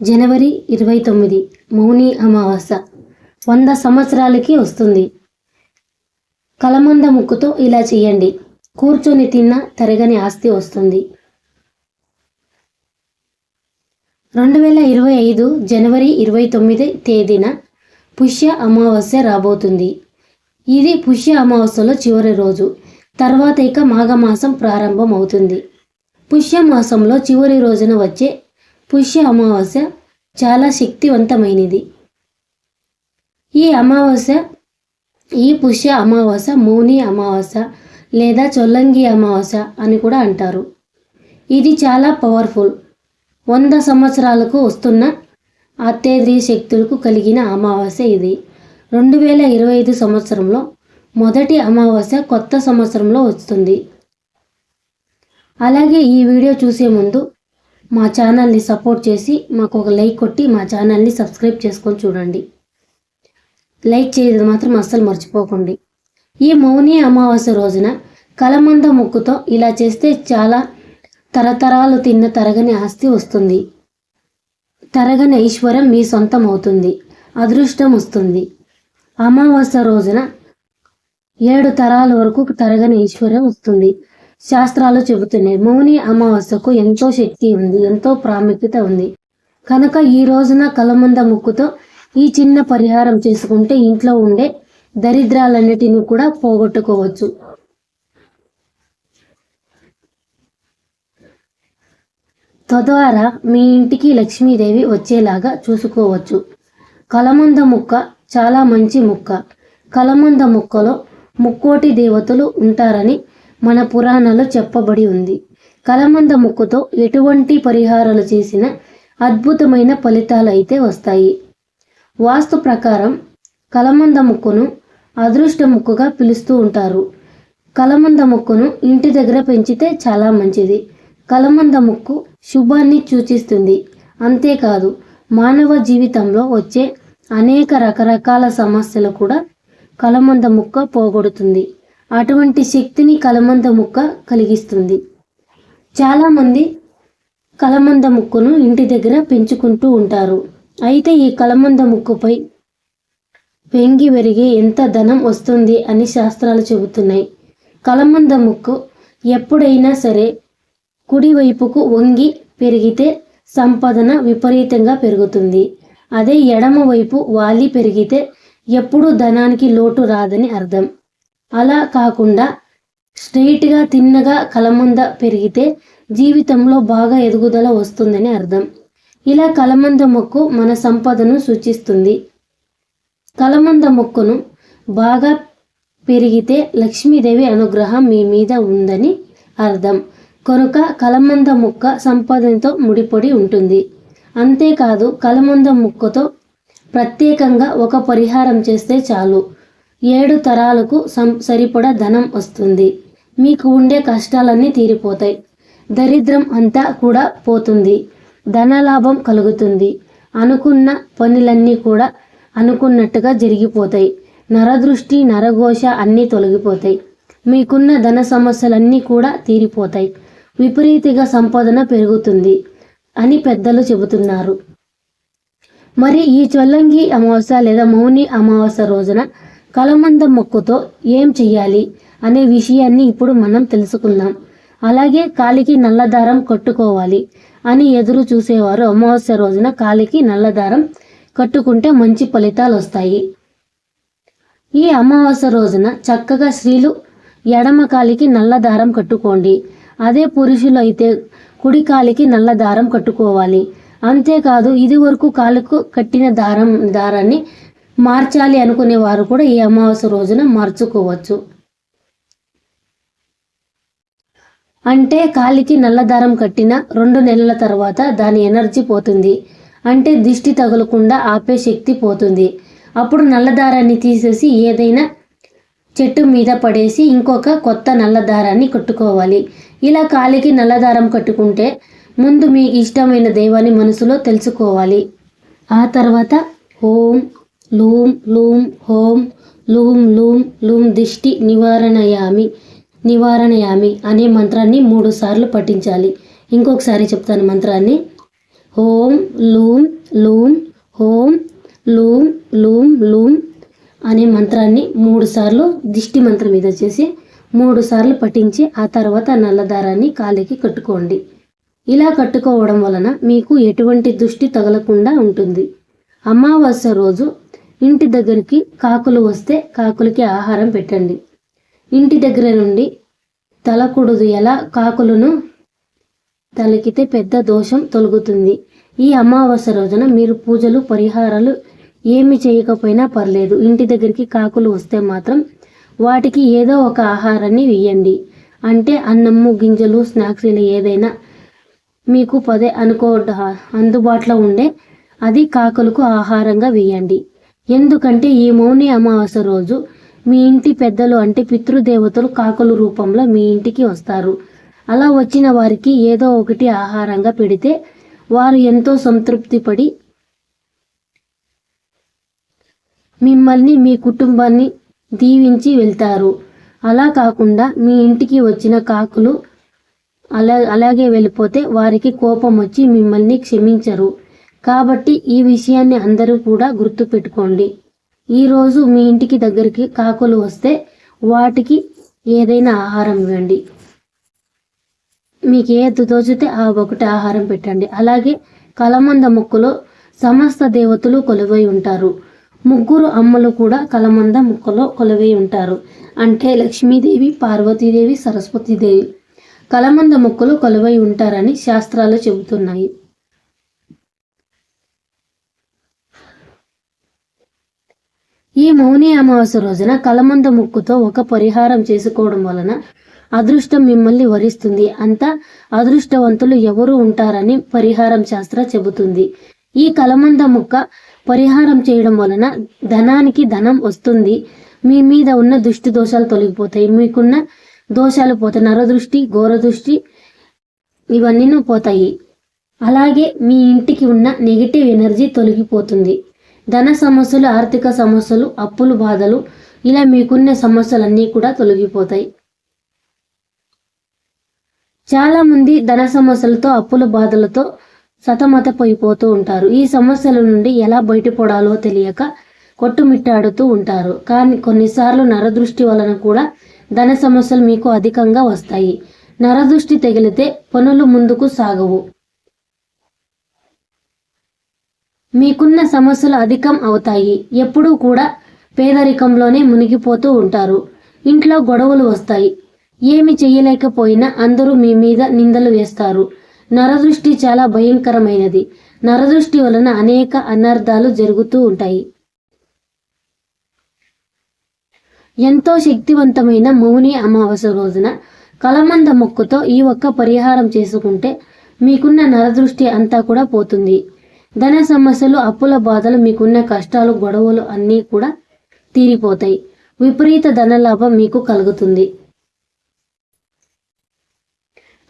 జనవరి ఇరవై తొమ్మిది మౌని అమావాస్య వంద సంవత్సరాలకి వస్తుంది. కలమంద ముక్కుతో ఇలా చేయండి కూర్చొని తిన్న తరగని ఆస్తి వస్తుంది. రెండు వేల ఇరవై ఐదు జనవరి ఇరవై తొమ్మిది తేదీన పుష్య అమావాస్య రాబోతుంది. ఇది పుష్య అమావాస్యలో చివరి రోజు. తర్వాత ఇక మాఘమాసం ప్రారంభం అవుతుంది పుష్య మాసంలో చివరి రోజున వచ్చే పుష్య అమావాస్య చాలా శక్తివంతమైనది. ఈ అమావాస్య ఈ పుష్య అమావాస్య మౌని అమావాస్య లేదా చొల్లంగి అమావాస్య అని కూడా అంటారు. ఇది చాలా పవర్ఫుల్ వంద సంవత్సరాలకు వస్తున్న అత్యధిక శక్తులకు కలిగిన అమావాస్య ఇది. రెండు వేల ఇరవై ఐదు సంవత్సరంలో మొదటి అమావాస్య కొత్త సంవత్సరంలో వస్తుంది. అలాగే ఈ వీడియో చూసే ముందు మా ఛానల్ని సపోర్ట్ చేసి మాకు ఒక లైక్ కొట్టి మా ఛానల్ని సబ్స్క్రైబ్ చేసుకొని చూడండి. లైక్ చేయడం మాత్రం అస్సలు మర్చిపోకండి. ఈ మౌని అమావాస్య రోజున కలమంద ముక్కుతో ఇలా చేస్తే చాలా తరతరాలు తిన్న తరగని ఆస్తి వస్తుంది. తరగని ఐశ్వర్యం మీ సొంతం అవుతుంది. అదృష్టం వస్తుంది. అమావాస్య రోజున ఏడు తరాల వరకు తరగని ఐశ్వర్యం వస్తుంది. శాస్త్రాలు చెబుతున్నాయి. మౌని అమావాస్యకు ఎంతో శక్తి ఉంది ఎంతో ప్రాముఖ్యత ఉంది. కనుక ఈ రోజున కలమంద ముక్కుతో ఈ చిన్న పరిహారం చేసుకుంటే ఇంట్లో ఉండే దరిద్రాలన్నిటిని కూడా పోగొట్టుకోవచ్చు. తద్వారా మీ ఇంటికి లక్ష్మీదేవి వచ్చేలాగా చూసుకోవచ్చు. కలమంద ముక్క చాలా మంచి ముక్క. కలమంద ముక్కలో ముక్కోటి దేవతలు ఉంటారని మన పురాణాలు చెప్పబడి ఉంది. కలమంద ముక్కుతో ఎటువంటి పరిహారాలు చేసినా అద్భుతమైన ఫలితాలు అయితే వస్తాయి. వాస్తు ప్రకారం కలమంద ముక్కును అదృష్ట ముక్కుగా పిలుస్తూ ఉంటారు. కలమంద ముక్కును ఇంటి దగ్గర పెంచితే చాలా మంచిది. కలమంద ముక్కు శుభాన్ని సూచిస్తుంది. అంతేకాదు మానవ జీవితంలో వచ్చే అనేక రకరకాల సమస్యలు కూడా కలమంద ముక్క పోగొడుతుంది. అటువంటి శక్తిని కలమంద ముక్క కలిగిస్తుంది. చాలామంది కలమంద ముక్కును ఇంటి దగ్గర పెంచుకుంటూ ఉంటారు. అయితే ఈ కలమంద ముక్కుపై వెంగి వెరిగి ఎంత ధనం వస్తుంది అని శాస్త్రాలు చెబుతున్నాయి. కలమంద ముక్కు ఎప్పుడైనా సరే కుడివైపుకు వంగి పెరిగితే సంపాదన విపరీతంగా పెరుగుతుంది. అదే ఎడమవైపు వాలి పెరిగితే ఎప్పుడూ ధనానికి లోటు రాదని అర్థం. అలా కాకుండా స్ట్రైట్గా తిన్నగా కలమంద పెరిగితే జీవితంలో బాగా ఎదుగుదల వస్తుందని అర్థం. ఇలా కలమంద మొక్కు మన సంపదను సూచిస్తుంది. కలమంద మొక్కను బాగా పెరిగితే లక్ష్మీదేవి అనుగ్రహం మీ మీద ఉందని అర్థం. కనుక కలమంద మొక్క సంపాదనతో ముడిపడి ఉంటుంది. అంతేకాదు కలమంద మొక్కతో ప్రత్యేకంగా ఒక పరిహారం చేస్తే చాలు. ఏడు తరాలకు సం సరిపడ ధనం వస్తుంది. మీకు ఉండే కష్టాలన్నీ తీరిపోతాయి. దరిద్రం అంతా కూడా పోతుంది. ధనలాభం కలుగుతుంది. అనుకున్న పనులన్నీ కూడా అనుకున్నట్టుగా జరిగిపోతాయి. నరదృష్టి నరఘోష అన్నీ తొలగిపోతాయి. మీకున్న ధన సమస్యలన్నీ కూడా తీరిపోతాయి. విపరీతిగా సంపాదన పెరుగుతుంది అని పెద్దలు చెబుతున్నారు. మరి ఈ చొల్లంగి అమావాస్య లేదా మౌని అమావాస్య రోజున కలమంద మొక్కుతో ఏం చెయ్యాలి అనే విషయాన్ని ఇప్పుడు మనం తెలుసుకుందాం. అలాగే కాలికి నల్లదారం కట్టుకోవాలి అని ఎదురు చూసేవారు అమావాస్య రోజున కాలికి నల్లదారం కట్టుకుంటే మంచి ఫలితాలు వస్తాయి ఈ అమావాస్య రోజున చక్కగా స్త్రీలు ఎడమ కాలికి నల్ల దారం కట్టుకోండి. అదే పురుషులు అయితే కుడి కాలికి నల్ల దారం కట్టుకోవాలి. అంతేకాదు ఇది వరకు కాలుకు కట్టిన దారం దారాన్ని మార్చాలి అనుకునే వారు కూడా ఈ అమావాస్య రోజున మార్చుకోవచ్చు. అంటే కాలికి నల్ల దారం కట్టిన రెండు నెలల తర్వాత దాని ఎనర్జీ పోతుంది. అంటే దిష్టి తగలకుండా ఆపే శక్తి పోతుంది. అప్పుడు నల్ల దారాన్ని తీసేసి ఏదైనా చెట్టు మీద పడేసి ఇంకొక కొత్త నల్ల దారాన్ని కట్టుకోవాలి. ఇలా కాలికి నల్ల దారం కట్టుకుంటే ముందు మీకు ఇష్టమైన దైవాన్ని మనసులో తెలుసుకోవాలి. ఆ తర్వాత ఓం లూం లూం హోం లూం లూం లూం దిష్టి నివారణయామి నివారణయామి అనే మంత్రాన్ని మూడు సార్లు పఠించాలి. ఇంకొకసారి చెప్తాను మంత్రాన్ని. హోం లూం లూం హోమ్ లూం లూం లూం అనే మంత్రాన్ని మూడు సార్లు దిష్టి మంత్రం మీద వచ్చేసి మూడు సార్లు పఠించి ఆ తర్వాత నల్ల దారాన్ని కాలికి కట్టుకోండి. ఇలా కట్టుకోవడం వలన మీకు ఎటువంటి దృష్టి తగలకుండా ఉంటుంది. అమావాస్య రోజు ఇంటి దగ్గరికి కాకులు వస్తే కాకులకి ఆహారం పెట్టండి. ఇంటి దగ్గర నుండి తలకూడదు ఎలా కాకులను తలకితే పెద్ద దోషం తొలగుతుంది. ఈ అమావాస్య రోజున మీరు పూజలు పరిహారాలు ఏమి చేయకపోయినా పర్లేదు. ఇంటి దగ్గరికి కాకులు వస్తే మాత్రం వాటికి ఏదో ఒక ఆహారాన్ని వేయండి అంటే అన్నము గింజలు స్నాక్స్ ఇలా ఏదైనా మీకు పదే అనుకో అందుబాటులో ఉండే అది కాకులకు ఆహారంగా వేయండి. ఎందుకంటే ఈ మౌని అమావాస్య రోజు మీ ఇంటి పెద్దలు అంటే పితృదేవతలు కాకులు రూపంలో మీ ఇంటికి వస్తారు. అలా వచ్చిన వారికి ఏదో ఒకటి ఆహారంగా పెడితే వారు ఎంతో సంతృప్తి పడి మిమ్మల్ని మీ కుటుంబాన్ని దీవించి వెళ్తారు. అలా కాకుండా మీ ఇంటికి వచ్చిన కాకులు అలా అలాగే వెళ్ళిపోతే వారికి కోపం వచ్చి మిమ్మల్ని క్షమించరు. కాబట్టి ఈ విషయాన్ని అందరూ కూడా గుర్తుపెట్టుకోండి. ఈరోజు మీ ఇంటికి దగ్గరికి కాకులు వస్తే వాటికి ఏదైనా ఆహారం ఇవ్వండి. మీకు ఏది తోచితే ఆ ఒకటి ఆహారం పెట్టండి. అలాగే కలమంద మొక్కలో సమస్త దేవతలు కొలువై ఉంటారు. ముగ్గురు అమ్మలు కూడా కలమంద మొక్కలో కొలువై ఉంటారు. అంటే లక్ష్మీదేవి పార్వతీదేవి సరస్వతీదేవి కలమంద ముక్కలు కొలువై ఉంటారని శాస్త్రాలు చెబుతున్నాయి. ఈ మౌని అమావాస్య రోజున కలమంద ముక్కుతో ఒక పరిహారం చేసుకోవడం వలన అదృష్టం మిమ్మల్ని వరిస్తుంది. అంత అదృష్టవంతులు ఎవరు ఉంటారని పరిహారం శాస్త్ర చెబుతుంది. ఈ కలమంద ముక్క పరిహారం చేయడం వలన ధనానికి ధనం వస్తుంది. మీ మీద ఉన్న దృష్టి దోషాలు తొలగిపోతాయి. మీకున్న దోషాలు పోతాయి. నరదృష్టి ఘోరదృష్టి ఇవన్నీ పోతాయి. అలాగే మీ ఇంటికి ఉన్న నెగిటివ్ ఎనర్జీ తొలగిపోతుంది. ధన సమస్యలు ఆర్థిక సమస్యలు అప్పులు బాధలు ఇలా మీకున్న సమస్యలన్నీ కూడా తొలగిపోతాయి. చాలామంది ధన సమస్యలతో అప్పుల బాధలతో సతమతపోయిపోతూ ఉంటారు. ఈ సమస్యల నుండి ఎలా బయటపడాలో తెలియక కొట్టుమిట్టాడుతూ ఉంటారు. కానీ కొన్నిసార్లు నరదృష్టి వలన కూడా ధన సమస్యలు మీకు అధికంగా వస్తాయి. నరదృష్టి తగిలితే పనులు ముందుకు సాగవు. మీకున్న సమస్యలు అధికం అవుతాయి. ఎప్పుడూ కూడా పేదరికంలోనే మునిగిపోతూ ఉంటారు. ఇంట్లో గొడవలు వస్తాయి. ఏమి చేయలేకపోయినా అందరూ మీ మీద నిందలు వేస్తారు. నరదృష్టి చాలా భయంకరమైనది. నరదృష్టి వలన అనేక అనర్థాలు జరుగుతూ ఉంటాయి. ఎంతో శక్తివంతమైన మౌని అమావాస్య రోజున కలమంద మొక్కుతో ఈ ఒక్క పరిహారం చేసుకుంటే మీకున్న నరదృష్టి అంతా కూడా పోతుంది. ధన సమస్యలు అప్పుల బాధలు మీకున్న కష్టాలు గొడవలు అన్నీ కూడా తీరిపోతాయి. విపరీత ధనలాభం మీకు కలుగుతుంది.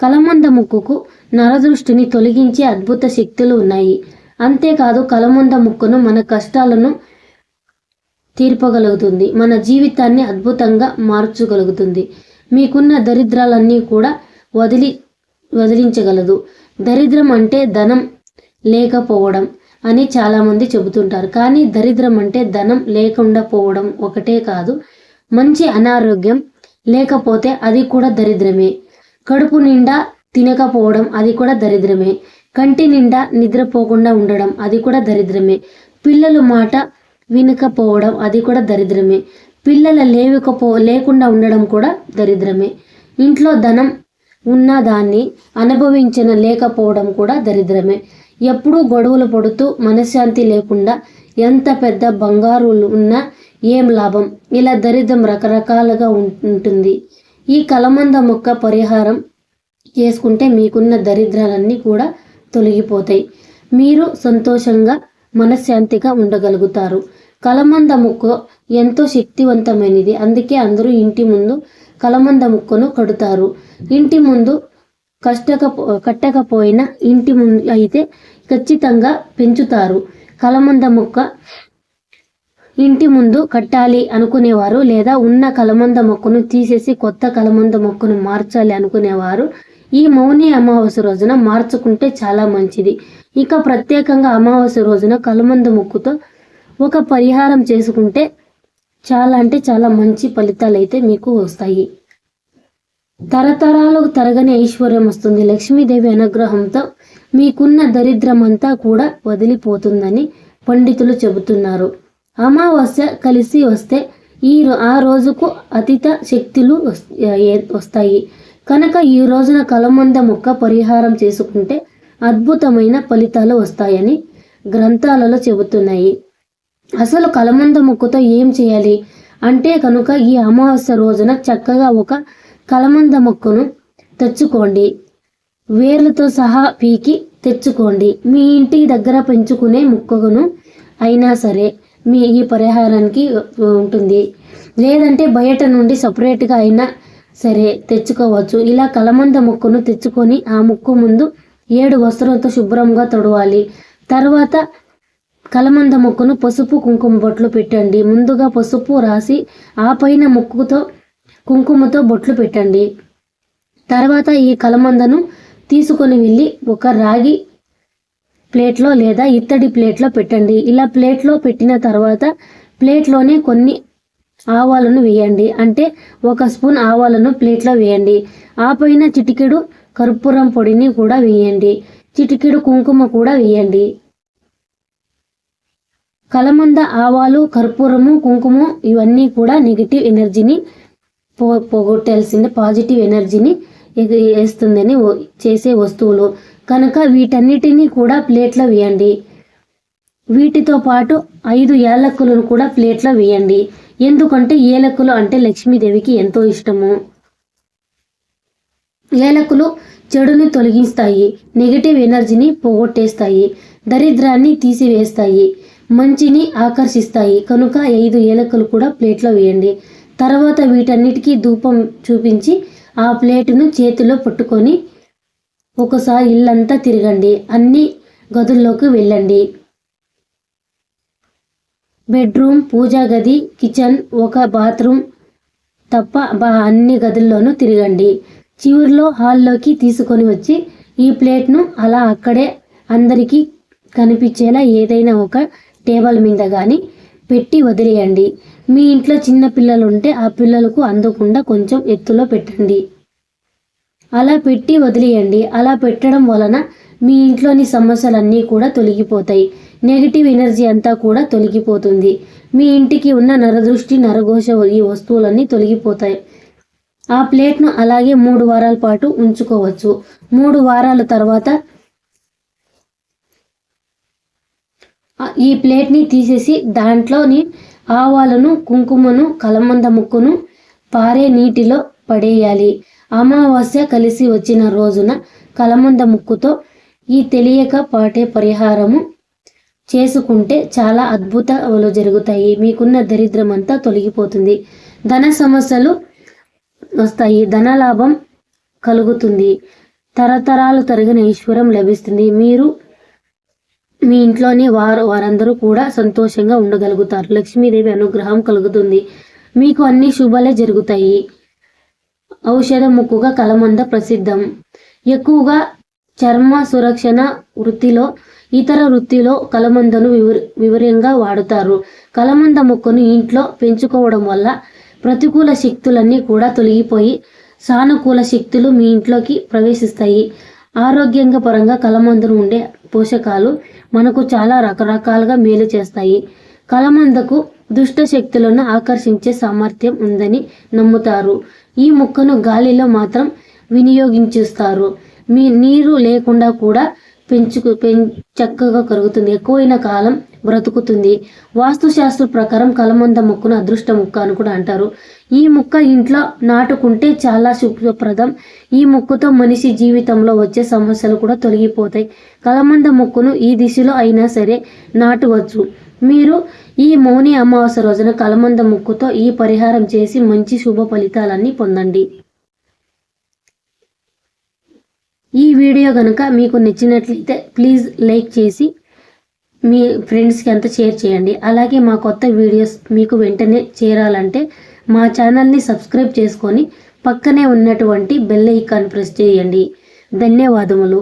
కలమంద ముక్కుకు నరదృష్టిని తొలగించే అద్భుత శక్తులు ఉన్నాయి. అంతేకాదు కలమంద ముక్కును మన కష్టాలను తీర్పగలుగుతుంది. మన జీవితాన్ని అద్భుతంగా మార్చగలుగుతుంది. మీకున్న దరిద్రాలన్నీ కూడా వదిలి వదిలించగలదు. దరిద్రం అంటే ధనం లేకపోవడం అని చాలామంది చెబుతుంటారు. కానీ దరిద్రం అంటే ధనం లేకుండా పోవడం ఒకటే కాదు. మంచి అనారోగ్యం లేకపోతే అది కూడా దరిద్రమే. కడుపు నిండా తినకపోవడం అది కూడా దరిద్రమే. కంటి నిండా నిద్రపోకుండా ఉండడం అది కూడా దరిద్రమే. పిల్లలు మాట వినకపోవడం అది కూడా దరిద్రమే. పిల్లల లేవకపో లేకుండా ఉండడం కూడా దరిద్రమే. ఇంట్లో ధనం ఉన్న దాన్ని అనుభవించిన లేకపోవడం కూడా దరిద్రమే. ఎప్పుడూ గొడవలు పడుతూ మనశ్శాంతి లేకుండా ఎంత పెద్ద బంగారు ఉన్నా ఏం లాభం? ఇలా దరిద్రం రకరకాలుగా ఉంటుంది. ఈ కలమంద మొక్క పరిహారం చేసుకుంటే మీకున్న దరిద్రాలన్నీ కూడా తొలగిపోతాయి. మీరు సంతోషంగా మనశ్శాంతిగా ఉండగలుగుతారు. కలమంద ముక్క ఎంతో శక్తివంతమైనది. అందుకే అందరూ ఇంటి ముందు కలమంద ముక్కను కడుతారు. ఇంటి ముందు కష్టక కట్టకపోయినా ఇంటి ముందు అయితే ఖచ్చితంగా పెంచుతారు. కలమంద మొక్క ఇంటి ముందు కట్టాలి అనుకునేవారు లేదా ఉన్న కలమంద మొక్కను తీసేసి కొత్త కలమంద మొక్కను మార్చాలి అనుకునేవారు. ఈ మౌని అమావాస్య రోజున మార్చుకుంటే చాలా మంచిది. ఇక ప్రత్యేకంగా అమావాస్య రోజున కలమంద ముక్కుతో ఒక పరిహారం చేసుకుంటే చాలా అంటే చాలా మంచి ఫలితాలు అయితే మీకు వస్తాయి. తరతరాలకు తరగని ఐశ్వర్యం వస్తుంది. లక్ష్మీదేవి అనుగ్రహంతో మీకున్న దరిద్రమంతా కూడా వదిలిపోతుందని పండితులు చెబుతున్నారు. అమావాస్య కలిసి వస్తే ఈ ఆ రోజుకు అతీత శక్తులు వస్తాయి. కనుక ఈ రోజున కలమంద మొక్క పరిహారం చేసుకుంటే అద్భుతమైన ఫలితాలు వస్తాయని గ్రంథాలలో చెబుతున్నాయి. అసలు కలమంద మొక్కతో ఏం చేయాలి? అంటే కనుక ఈ అమావాస్య రోజున చక్కగా ఒక కలమంద మొక్కను తెచ్చుకోండి. వేర్లతో సహా పీకి తెచ్చుకోండి. మీ ఇంటి దగ్గర పెంచుకునే మొక్కను అయినా సరే మీ ఈ పరిహారానికి ఉంటుంది. లేదంటే బయట నుండి సపరేట్గా అయినా సరే తెచ్చుకోవచ్చు. ఇలా కలమంద మొక్కను తెచ్చుకొని ఆ ముక్కు ముందు ఏడు వస్త్రంతో శుభ్రంగా తొడవాలి. తర్వాత కలమంద మొక్కను పసుపు కుంకుమ బొట్లు పెట్టండి. ముందుగా పసుపు రాసి ఆ పైన ముక్కుతో కుంకుమతో బొట్లు పెట్టండి. తర్వాత ఈ కలమందను తీసుకొని వెళ్ళి ఒక రాగి ప్లేట్లో లేదా ఇత్తడి ప్లేట్లో పెట్టండి. ఇలా ప్లేట్లో పెట్టిన తర్వాత ప్లేట్లోనే కొన్ని ఆవాలను వేయండి. అంటే ఒక స్పూన్ ఆవాలను ప్లేట్లో వేయండి. ఆ పైన చిటికెడు కర్పూరం పొడిని కూడా వేయండి. చిటికెడు కుంకుమ కూడా వేయండి. కలమంద ఆవాలు కర్పూరము కుంకుమ ఇవన్నీ కూడా నెగిటివ్ ఎనర్జీని పో పాజిటివ్ ఎనర్జీని వేస్తుందని చేసే వస్తువులు. కనుక వీటన్నిటినీ కూడా ప్లేట్లో వేయండి. వీటితో పాటు ఐదు ఏలక్కులను కూడా ప్లేట్లో వేయండి. ఎందుకంటే ఏలకులు అంటే లక్ష్మీదేవికి ఎంతో ఇష్టము. ఏలకులు చెడుని తొలగిస్తాయి నెగిటివ్ ఎనర్జీని పోగొట్టేస్తాయి దరిద్రాన్ని తీసివేస్తాయి మంచిని ఆకర్షిస్తాయి. కనుక ఐదు ఏలకులు కూడా ప్లేట్లో వేయండి. తర్వాత వీటన్నిటికీ ధూపం చూపించి ఆ ప్లేటును చేతిలో పట్టుకొని ఒకసారి ఇల్లంతా తిరగండి. అన్ని గదుల్లోకి వెళ్ళండి. బెడ్రూమ్ పూజా గది కిచెన్ ఒక బాత్రూమ్ తప్ప బా అన్ని గదుల్లోనూ తిరగండి. చివరిలో హాల్లోకి తీసుకొని వచ్చి ఈ ప్లేట్ను అలా అక్కడే అందరికీ కనిపించేలా ఏదైనా ఒక టేబుల్ మీద కానీ పెట్టి వదిలేయండి. మీ ఇంట్లో చిన్న పిల్లలు ఉంటే ఆ పిల్లలకు అందకుండా కొంచెం ఎత్తులో పెట్టండి. అలా పెట్టి వదిలేయండి. అలా పెట్టడం వలన మీ ఇంట్లోని సమస్యలన్నీ కూడా తొలగిపోతాయి. నెగిటివ్ ఎనర్జీ అంతా కూడా తొలగిపోతుంది. మీ ఇంటికి ఉన్న నరదృష్టి నరఘోష ఈ వస్తువులన్నీ తొలగిపోతాయి. ఆ ప్లేట్ను అలాగే మూడు వారాల పాటు ఉంచుకోవచ్చు. మూడు వారాల తర్వాత ఈ ప్లేట్ని తీసేసి దాంట్లోని ఆవాలను కుంకుమను కలమంద ముక్కును పారే నీటిలో పడేయాలి. అమావాస్య కలిసి వచ్చిన రోజున కలమంద ముక్కుతో ఈ తెలియక పాటే పరిహారము చేసుకుంటే చాలా అద్భుతాలు జరుగుతాయి. మీకున్న దరిద్రం అంతా తొలగిపోతుంది. ధన సమస్యలు వస్తాయి. ధనలాభం కలుగుతుంది. తరతరాలు తరిగిన ఈశ్వరం లభిస్తుంది. మీరు మీ ఇంట్లోని వారు వారందరూ కూడా సంతోషంగా ఉండగలుగుతారు. లక్ష్మీదేవి అనుగ్రహం కలుగుతుంది. మీకు అన్ని శుభాలే జరుగుతాయి. ఔషధ ముక్కుగా కలమంద ప్రసిద్ధం. ఎక్కువగా చర్మ సురక్షణ వృత్తిలో ఇతర వృత్తిలో కలమందను వివర వివరంగా వాడుతారు. కలమంద మొక్కను ఇంట్లో పెంచుకోవడం వల్ల ప్రతికూల శక్తులన్నీ కూడా తొలగిపోయి సానుకూల శక్తులు మీ ఇంట్లోకి ప్రవేశిస్తాయి. ఆరోగ్యంగా పరంగా కలమందను ఉండే పోషకాలు మనకు చాలా రకరకాలుగా మేలు చేస్తాయి. కలమందకు దుష్ట శక్తులను ఆకర్షించే సామర్థ్యం ఉందని నమ్ముతారు. ఈ మొక్కను గాలిలో మాత్రం వినియోగించుస్తారు. మీ నీరు లేకుండా కూడా పెంచుకు పెం చక్కగా కరుగుతుంది. ఎక్కువైన కాలం బ్రతుకుతుంది. వాస్తుశాస్త్ర ప్రకారం కలమంద మొక్కను అదృష్ట మొక్క అని కూడా అంటారు. ఈ మొక్క ఇంట్లో నాటుకుంటే చాలా శుభప్రదం ఈ మొక్కతో మనిషి జీవితంలో వచ్చే సమస్యలు కూడా తొలగిపోతాయి. కలమంద మొక్కను ఈ దిశలో అయినా సరే నాటవచ్చు. మీరు ఈ మౌని అమావాస్య రోజున కలమంద ముక్కుతో ఈ పరిహారం చేసి మంచి శుభ ఫలితాలన్నీ పొందండి. ఈ వీడియో కనుక మీకు నచ్చినట్లయితే ప్లీజ్ లైక్ చేసి మీ ఫ్రెండ్స్కి అంతా షేర్ చేయండి. అలాగే మా కొత్త వీడియోస్ మీకు వెంటనే చేరాలంటే మా ఛానల్ని సబ్స్క్రైబ్ చేసుకొని పక్కనే ఉన్నటువంటి బెల్ ఐకాన్ ప్రెస్ చేయండి. ధన్యవాదములు.